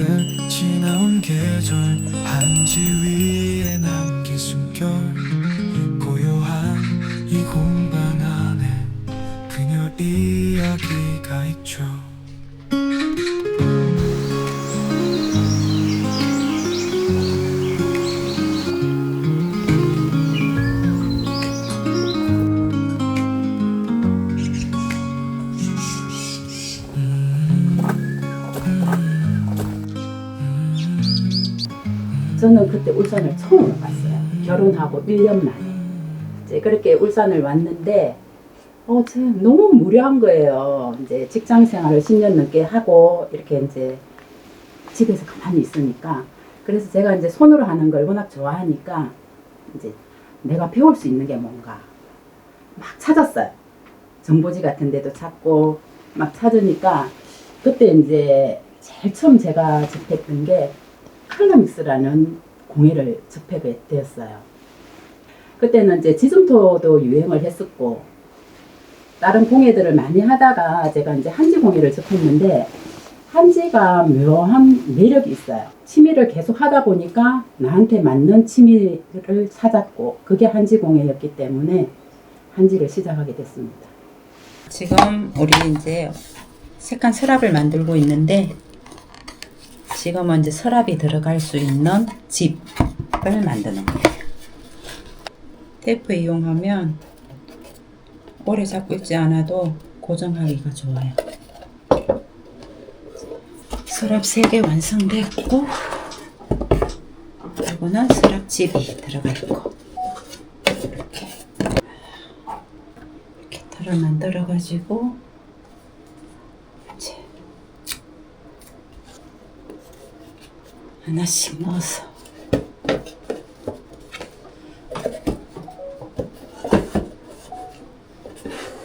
끝이 나온 계절 한지 그때 울산을 처음 왔어요. 결혼하고 1년 만에. 이제 그렇게 울산을 왔는데, 어, 저 너무 무료한 거예요. 이제 직장 생활을 10년 넘게 하고, 이렇게 이제 집에서 가만히 있으니까. 그래서 제가 이제 손으로 하는 걸 워낙 좋아하니까, 이제 내가 배울 수 있는 게 뭔가 막 찾았어요. 정보지 같은 데도 찾고, 막 찾으니까, 그때 이제 제일 처음 제가 접했던 게 칼럼믹스라는 공예를 접하게 되었어요. 그때는 이제 지점토도 유행을 했었고 다른 공예들을 많이 하다가 제가 이제 한지 공예를 접했는데 한지가 묘한 매력이 있어요. 취미를 계속 하다 보니까 나한테 맞는 취미를 찾았고 그게 한지 공예였기 때문에 한지를 시작하게 됐습니다. 지금 우리 이제 색한 서랍을 만들고 있는데 지금은 이제 서랍이 들어갈 수 있는 집을 만드는 거예요. 테이프 이용하면 오래 잡고 있지 않아도 고정하기가 좋아요. 서랍 3개 완성됐고 이거는 서랍집이 거. 이렇게 이렇게 털을 만들어 가지고 이제 하나씩 넣어서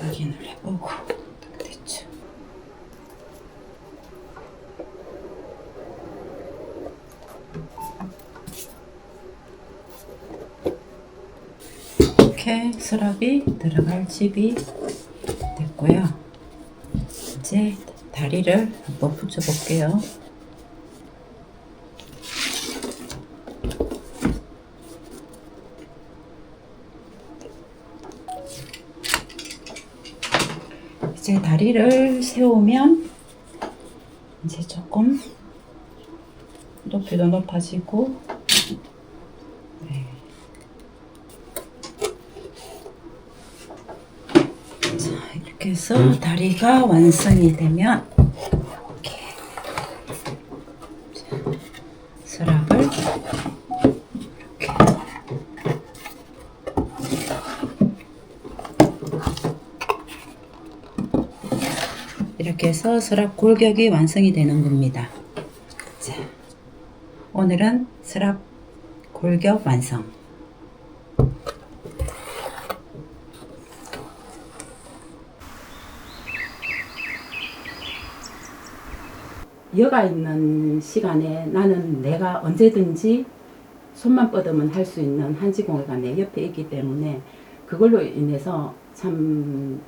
확인을 해보고 됐죠. 이렇게 서랍이 들어갈 집이 됐고요. 이제 다리를 한번 붙여 볼게요. 제 다리를 세우면 이제 조금 높이도 높아지고 네. 자 이렇게 해서 다리가 완성이 되면 이렇게 자, 서랍을 이렇게 이렇게 해 서 서랍 골격이 완성이 되는 겁니다. 자, 오늘은 서랍 골격 완성. 여가 있는 시간에 나는 내가 언제든지 손만 뻗으면 할 수 있는 한지공예가 내 옆에 있기 때문에 그걸로 인해서 참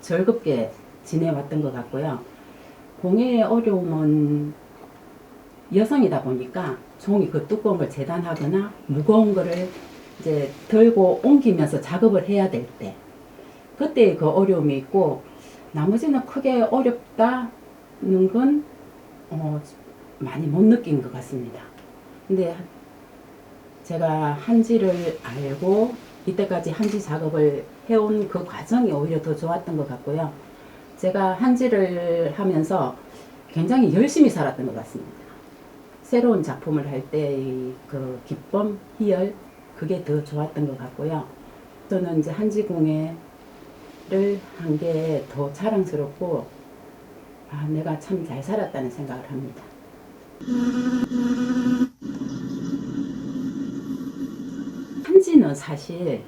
즐겁게 지내왔던 것 같고요. 공예의 어려움은 여성이다 보니까 종이 그 두꺼운 걸 재단하거나 무거운 거를 이제 들고 옮기면서 작업을 해야 될 때, 그때 그 어려움이 있고, 나머지는 크게 어렵다는 건 어, 많이 못 느낀 것 같습니다. 근데 제가 한지를 알고 이때까지 한지 작업을 해온 그 과정이 오히려 더 좋았던 것 같고요. 제가 한지를 하면서 굉장히 열심히 살았던 것 같습니다. 새로운 작품을 할때그 기쁨, 희열, 그게 더 좋았던 것 같고요. 저는 이제 한지공예를 한 게 더 자랑스럽고 아, 내가 참 잘 살았다는 생각을 합니다. 한지는 사실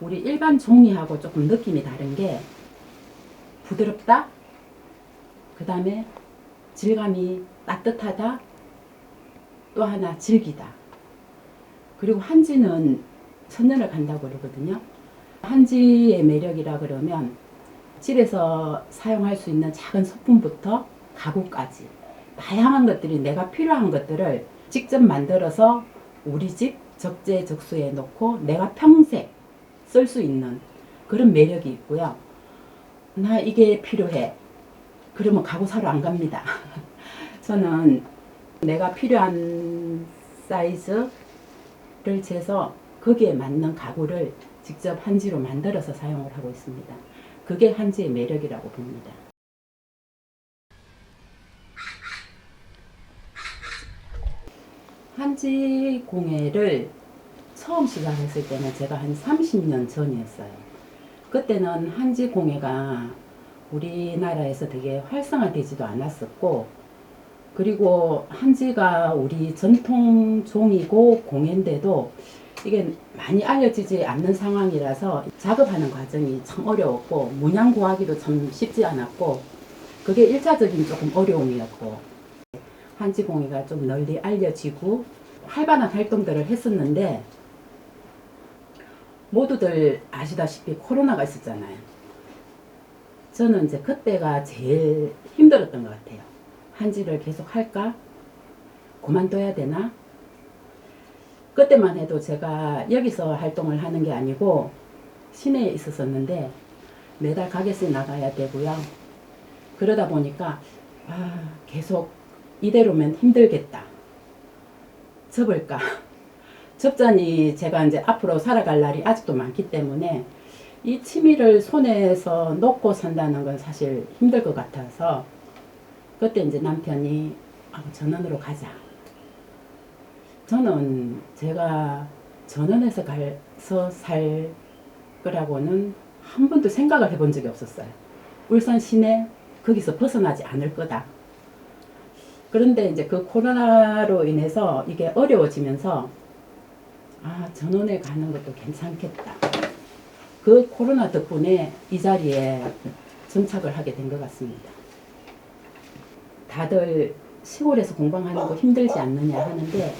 우리 일반 종이하고 조금 느낌이 다른 게 부드럽다, 그 다음에 질감이 따뜻하다, 또 하나 질기다. 그리고 한지는 천년을 간다고 그러거든요. 한지의 매력이라 그러면 집에서 사용할 수 있는 작은 소품부터 가구까지 다양한 것들이 내가 필요한 것들을 직접 만들어서 우리 집 적재적소에 놓고 내가 평생 쓸 수 있는 그런 매력이 있고요. 나 이게 필요해. 그러면 가구 사러 안 갑니다. 저는 내가 필요한 사이즈를 재서 거기에 맞는 가구를 직접 한지로 만들어서 사용을 하고 있습니다. 그게 한지의 매력이라고 봅니다. 한지 공예를 처음 시작했을 때는 제가 한 30년 전이었어요. 그때는 한지 공예가 우리나라에서 되게 활성화되지도 않았었고, 그리고 한지가 우리 전통 종이고 공예인데도 이게 많이 알려지지 않는 상황이라서 작업하는 과정이 참 어려웠고, 문양 구하기도 참 쉽지 않았고, 그게 일차적인 조금 어려움이었고, 한지 공예가 좀 널리 알려지고 활발한 활동들을 했었는데 모두들 아시다시피 코로나가 있었잖아요. 저는 이제 그때가 제일 힘들었던 것 같아요. 한지를 계속 할까? 그만둬야 되나? 그때만 해도 제가 여기서 활동을 하는 게 아니고 시내에 있었었는데 매달 가게세 나가야 되고요. 그러다 보니까 아, 계속 이대로면 힘들겠다. 접을까? 접자니 제가 이제 앞으로 살아갈 날이 아직도 많기 때문에 이 취미를 손에서 놓고 산다는 건 사실 힘들 것 같아서 그때 이제 남편이 아, 전원으로 가자. 저는 제가 전원에서 가서 살 거라고는 한 번도 생각을 해본 적이 없었어요. 울산 시내 거기서 벗어나지 않을 거다. 그런데 이제 그 코로나로 인해서 이게 어려워지면서 아, 전원에 가는 것도 괜찮겠다. 그 코로나 덕분에 이 자리에 정착을 하게 된 것 같습니다. 다들 시골에서 공방하는 거 힘들지 않느냐 하는데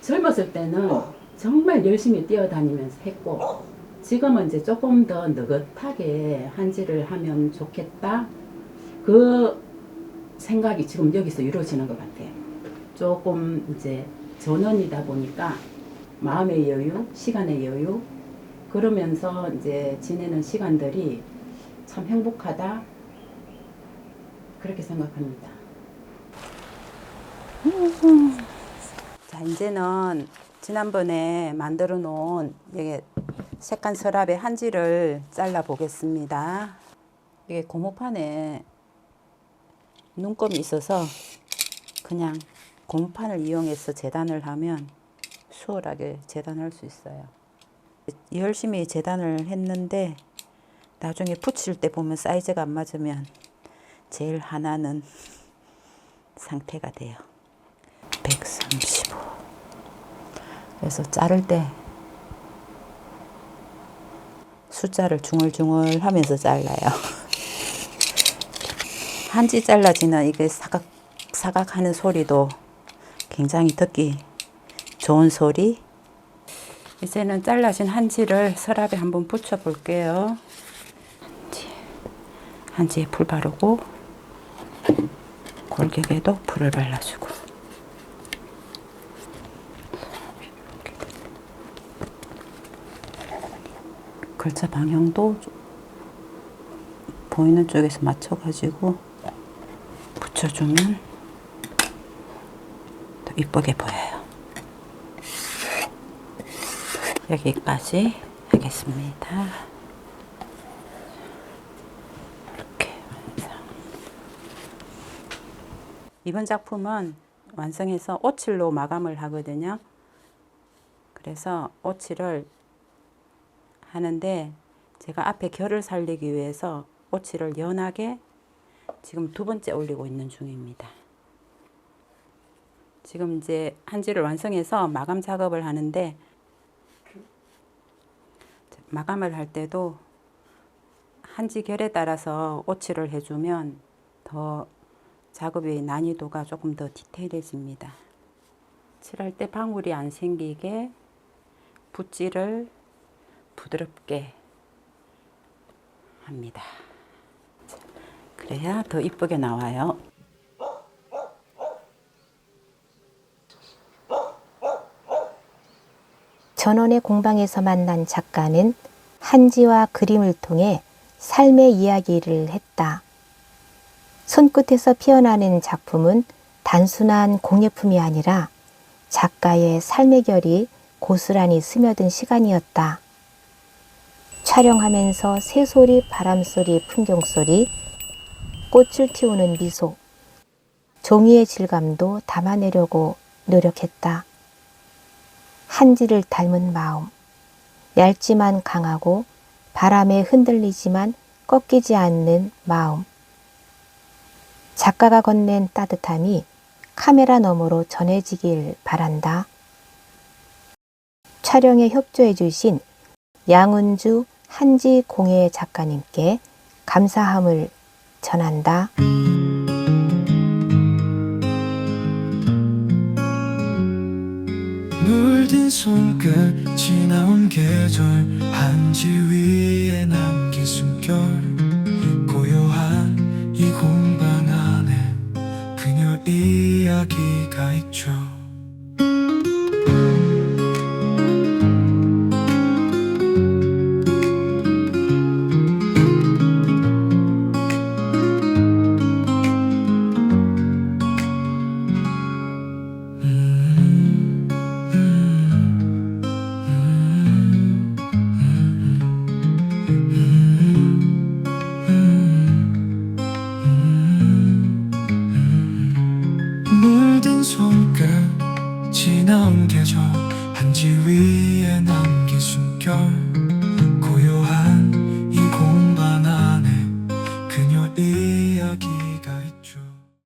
젊었을 때는 정말 열심히 뛰어다니면서 했고 지금은 이제 조금 더 느긋하게 한지를 하면 좋겠다. 그 생각이 지금 여기서 이루어지는 것 같아요. 조금 이제 전원이다 보니까 마음의 여유, 시간의 여유, 그러면서 이제 지내는 시간들이 참 행복하다. 그렇게 생각합니다. 자, 이제는 지난번에 만들어 놓은 이게 색간 서랍의 한지를 잘라 보겠습니다. 이게 고무판에 눈금이 있어서 그냥 고무판을 이용해서 재단을 하면 수월하게 재단할 수 있어요. 열심히 재단을 했는데 나중에 붙일 때 보면 사이즈가 안 맞으면 제일 하나는 상태가 돼요. 135. 그래서 자를 때 숫자를 중얼중얼 하면서 잘라요. 한지 잘라지는 이게 사각 사각하는 소리도 굉장히 듣기 좋은 소리. 이제는 잘라진 한지를 서랍에 한번 붙여 볼게요. 한지, 한지에 풀 바르고 골격에도 풀을 발라주고. 글자 방향도 보이는 쪽에서 맞춰가지고 붙여주면 더 이쁘게 보여요. 여기까지 하겠습니다. 이렇게 완성. 이번 작품은 완성해서 오칠로 마감을 하거든요. 그래서 오칠을 하는데 제가 앞에 결을 살리기 위해서 오칠을 연하게 지금 두 번째 올리고 있는 중입니다. 지금 이제 한지를 완성해서 마감 작업을 하는데 마감을 할 때도 한지 결에 따라서 오칠을 해주면 더 작업의 난이도가 조금 더 디테일해집니다. 칠할 때 방울이 안 생기게 붓질을 부드럽게 합니다. 그래야 더 이쁘게 나와요. 전원의 공방에서 만난 작가는 한지와 그림을 통해 삶의 이야기를 했다. 손끝에서 피어나는 작품은 단순한 공예품이 아니라 작가의 삶의 결이 고스란히 스며든 시간이었다. 촬영하면서 새소리, 바람소리, 풍경소리, 꽃을 틔우는 미소, 종이의 질감도 담아내려고 노력했다. 한지를 닮은 마음, 얇지만 강하고 바람에 흔들리지만 꺾이지 않는 마음. 작가가 건넨 따뜻함이 카메라 너머로 전해지길 바란다. 촬영에 협조해 주신 양은주 한지 공예 작가님께 감사함을 전한다. 손끝 지나온 계절 한지 위에 남긴 숨결 고요한 이 공방 안에 그녀 이야기가 있죠